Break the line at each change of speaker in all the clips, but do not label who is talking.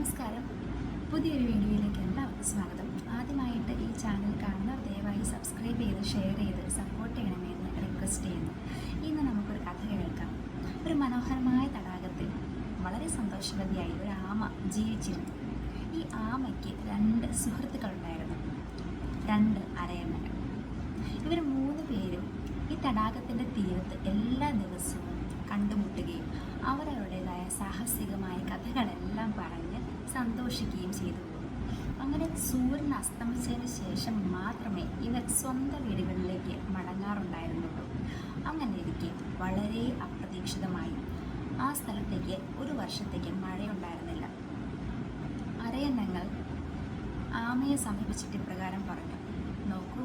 നമസ്കാരം. പുതിയൊരു വീഡിയോയിലേക്ക് എല്ലാവർക്കും സ്വാഗതം. ആദ്യമായിട്ട് ഈ ചാനൽ കാണുന്നവർ ദയവായി സബ്സ്ക്രൈബ് ചെയ്ത് ഷെയർ ചെയ്ത് സപ്പോർട്ട് ചെയ്യണമെന്ന് റിക്വസ്റ്റ് ചെയ്യുന്നു. ഇന്ന് നമുക്കൊരു കഥ കേൾക്കാം. ഒരു മനോഹരമായ തടാകത്തിൽ വളരെ സന്തോഷവതിയായി ഒരു ആമ ജീവിച്ചിരുന്നു. ഈ ആമയ്ക്ക് രണ്ട് സുഹൃത്തുക്കളുണ്ടായിരുന്നു. രണ്ട് അരയന്മാർ ഇവർ മൂന്ന് പേരും ഈ തടാകത്തിന്റെ തീരത്ത് എല്ലാ ദിവസവും കണ്ടുമുട്ടുകയും അവരവരുടേതായ സാഹസികമായ കഥകളെല്ലാം പറഞ്ഞ് സന്തോഷിക്കുകയും ചെയ്തു. അങ്ങനെ സൂര്യൻ അസ്തമിച്ചതിന് ശേഷം മാത്രമേ ഇവർ സ്വന്തം വീടുകളിലേക്ക് മടങ്ങാറുണ്ടായിരുന്നുള്ളൂ. അങ്ങനെ ഇരിക്കെ വളരെ അപ്രതീക്ഷിതമായി. ആ സ്ഥലത്തേക്ക് ഒരു വർഷത്തേക്ക് മഴയുണ്ടായിരുന്നില്ല. അരയന്നങ്ങൾ ആമയെ സമീപിച്ചിട്ട് ഇപ്രകാരം പറഞ്ഞു നോക്കൂ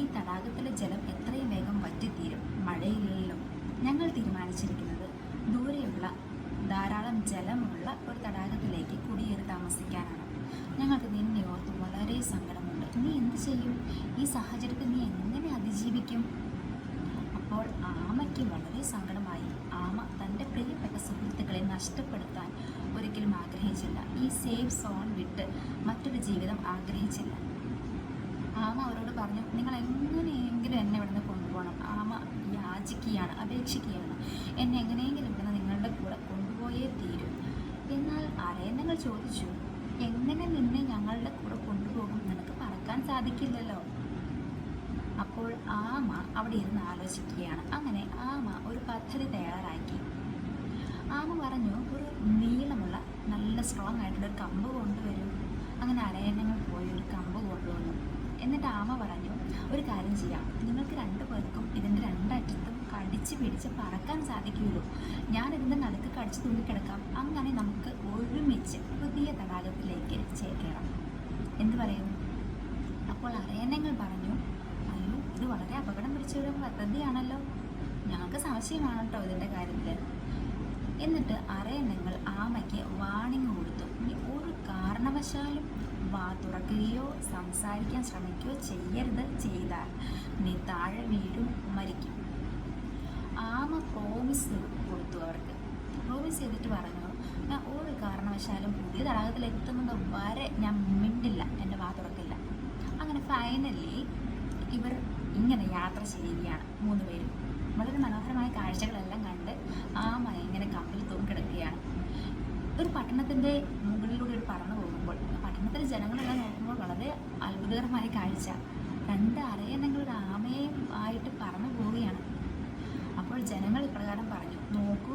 ഈ തടാകത്തിലെ ജലം എത്രയും വേഗം വറ്റിത്തീരും. മഴയില്ലല്ലോ. ഞങ്ങൾ തീരുമാനിച്ചിരിക്കുന്നത് ദൂരെയുള്ള ധാരാളം ജലമുള്ള ഒരു തടാകത്തിലേക്ക് കുടിയേറി താമസിക്കാനാണ്. ഞങ്ങൾക്ക് നിന്നെ ഓർത്ത് വളരെ സങ്കടമുണ്ട്. നീ എന്ത് ചെയ്യും? ഈ സാഹചര്യത്തിൽ നീ എങ്ങനെ അതിജീവിക്കും? അപ്പോൾ ആമയ്ക്ക് വളരെ സങ്കടമായി. ആമ തന്റെ പ്രിയപ്പെട്ട സുഹൃത്തുക്കളെ നഷ്ടപ്പെടുത്താൻ ഒരിക്കലും ആഗ്രഹിച്ചില്ല. ഈ സേഫ് സോൺ വിട്ട് മറ്റൊരു ജീവിതം ആഗ്രഹിച്ചില്ല. ആമ അവരോട് പറഞ്ഞു നിങ്ങൾ എങ്ങനെയെങ്കിലും എന്നെ ഇവിടുന്ന് കൊണ്ടുപോകണം. ആമ യാചിക്കുകയാണ് അപേക്ഷിക്കുകയാണ്. എന്നെ എങ്ങനെയെങ്കിലും ഇവിടുന്ന് നിങ്ങളുടെ കൂടെ കൊണ്ടുപോയേ തീരും. എന്നാൽ അരയന്നങ്ങൾ ചോദിച്ചു എങ്ങനെ നിന്നെ ഞങ്ങളുടെ കൂടെ കൊണ്ടുപോകും? നിനക്ക് പറക്കാൻ സാധിക്കില്ലല്ലോ. അപ്പോൾ ആമ അവിടെ ഇരുന്ന് ആലോചിക്കുകയാണ്. അങ്ങനെ ആമ ഒരു പദ്ധതി തയ്യാറാക്കി. ആമ പറഞ്ഞു ഒരു നീളമുള്ള നല്ല സ്ട്രോങ് ആയിട്ടുള്ള ഒരു കമ്പ് കൊണ്ടുവരും. അങ്ങനെ അരയന്നങ്ങൾ പോയി ഒരു കമ്പ് കൊണ്ടുവന്നു. എന്നിട്ട് ആമ പറഞ്ഞു ഒരു കാര്യം ചെയ്യാം. നിങ്ങൾക്ക് രണ്ടു പേർക്കും ഇതിന്റെ രണ്ടറ്റത്തും കടിച്ച് പിടിച്ച് പറക്കാൻ സാധിക്കുകയുള്ളൂ. ഞാൻ ഇതിന്റെ നടുക്ക് കടിച്ച് തൂങ്ങിക്കിടക്കാം അങ്ങനെ നമുക്ക് ഒരുമിച്ച് പുതിയ തടാകത്തിലേക്ക് ചേക്കേറാം. എന്ത് പറയുന്നു അപ്പോൾ അറിയാനങ്ങൾ പറഞ്ഞു അയ്യോ ഇത് വളരെ അപകടം പിടിച്ച ഒരു പദ്ധതിയാണല്ലോ. ഞങ്ങൾക്ക് സംശയമാണ് കേട്ടോ ഇതിന്റെ കാര്യത്തിൽ എന്നിട്ട് അരയന്നങ്ങൾ ആമയ്ക്ക് വാണിംഗ് കൊടുത്തു. ഇനി ഒരു കാരണവശാലും വാ തുറക്കുകയോ സംസാരിക്കാൻ ശ്രമിക്കുകയോ ചെയ്യരുത് ചെയ്താൽ നീ താഴെ വീഴും മരിക്കും. ആമ പ്രോമിസ് കൊടുത്തു അവർക്ക്. പ്രോമിസ് ചെയ്തിട്ട് പറഞ്ഞു ഞാൻ ഒരു കാരണവശാലും പുതിയ തടാകത്തിൽ എത്തുന്നത് വരെ ഞാൻ മിണ്ടില്ല എന്റെ വാ തുറക്കില്ല. അങ്ങനെ ഫൈനലി ഇവർ ഇങ്ങനെ യാത്ര ചെയ്യുകയാണ് മൂന്ന് പേരും. വളരെ മനോഹരമായ കാഴ്ചകളെല്ലാം കണ്ട് ആമ ഇങ്ങനെ കമ്പിൽ തൂങ്ങിക്കിടക്കുകയാണ്. ഒരു പട്ടണത്തിന്റെ മുകളിലൂടെ ഒരു പറന്നു പോകുമ്പോൾ പട്ടണത്തിലെ ജനങ്ങളെല്ലാം നോക്കുമ്പോൾ വളരെ അത്ഭുതകരമായ കാഴ്ച. രണ്ട് അരയന്നങ്ങൾ ഒരു ആമയും ആയിട്ട് പറന്നു അപ്പോൾ ജനങ്ങൾ ഇപ്രകാരം പറഞ്ഞു നോക്കൂ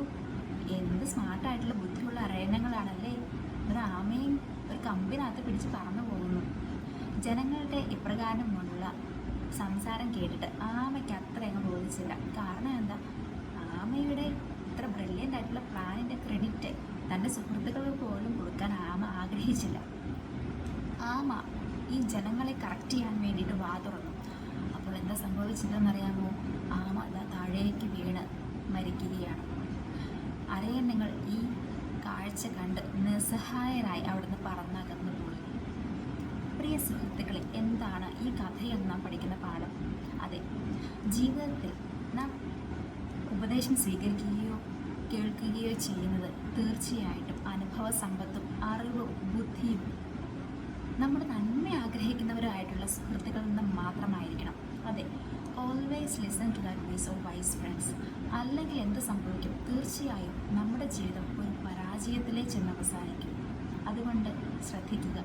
എന്ത് സ്മാർട്ടായിട്ടുള്ള ബുദ്ധിയുള്ള അരയണങ്ങളാണല്ലേ ഒരു ആമയും ഒരു കമ്പിനകത്ത് പിടിച്ച് പറന്നു പോകുന്നു. ജനങ്ങളുടെ ഇപ്രകാരം ഇപ്രകാരമുള്ള സംസാരം കേട്ടിട്ട് ആമയ്ക്ക് അത്ര അങ്ങ് ബോധിച്ചില്ല. കാരണം എന്താ? ആമയുടെ ഇത്ര ബ്രില്യന്റ് ആയിട്ടുള്ള പ്ലാനിന്റെ ക്രെഡിറ്റ് തന്റെ സുഹൃത്തുക്കൾക്ക് പോലും കൊടുക്കാൻ ആമ ആഗ്രഹിച്ചില്ല. ആമ ഈ ജനങ്ങളെ കറക്റ്റ് ചെയ്യാൻ വേണ്ടിയിട്ട് വാ തുറന്നു. അപ്പോൾ എന്താ സംഭവിച്ചതെന്നറിയാമോ ആമ അതാ താഴേക്ക് വീണ് മരിക്കുകയാണ് അരയന്നങ്ങൾ ഈ കാഴ്ച കണ്ട് നിസ്സഹായരായി അവിടുന്ന് പറന്നകന്നു പോയി. പ്രിയ സുഹൃത്തുക്കളെ എന്താണ് ഈ കഥയിൽ നാം പഠിക്കുന്ന പാഠം? അതെ ജീവിതത്തിൽ നാം ഉപദേശം സ്വീകരിക്കുകയോ കേൾക്കുകയോ ചെയ്യുന്നത് തീർച്ചയായിട്ടും അനുഭവ സമ്പത്തും അറിവും ബുദ്ധിയും നമ്മുടെ നന്മ ആഗ്രഹിക്കുന്നവരായിട്ടുള്ള സുഹൃത്തുക്കളിൽ നിന്ന് മാത്രമായിരിക്കണം. അതെ. Always listen to the advice of wise friends അല്ലെങ്കിൽ എന്ത് സംഭവിക്കും? തീർച്ചയായും നമ്മുടെ ജീവിതം ഒരു പരാജയത്തിലേ ചെന്ന് അവസാനിക്കും. അതുകൊണ്ട് ശ്രദ്ധിക്കുക.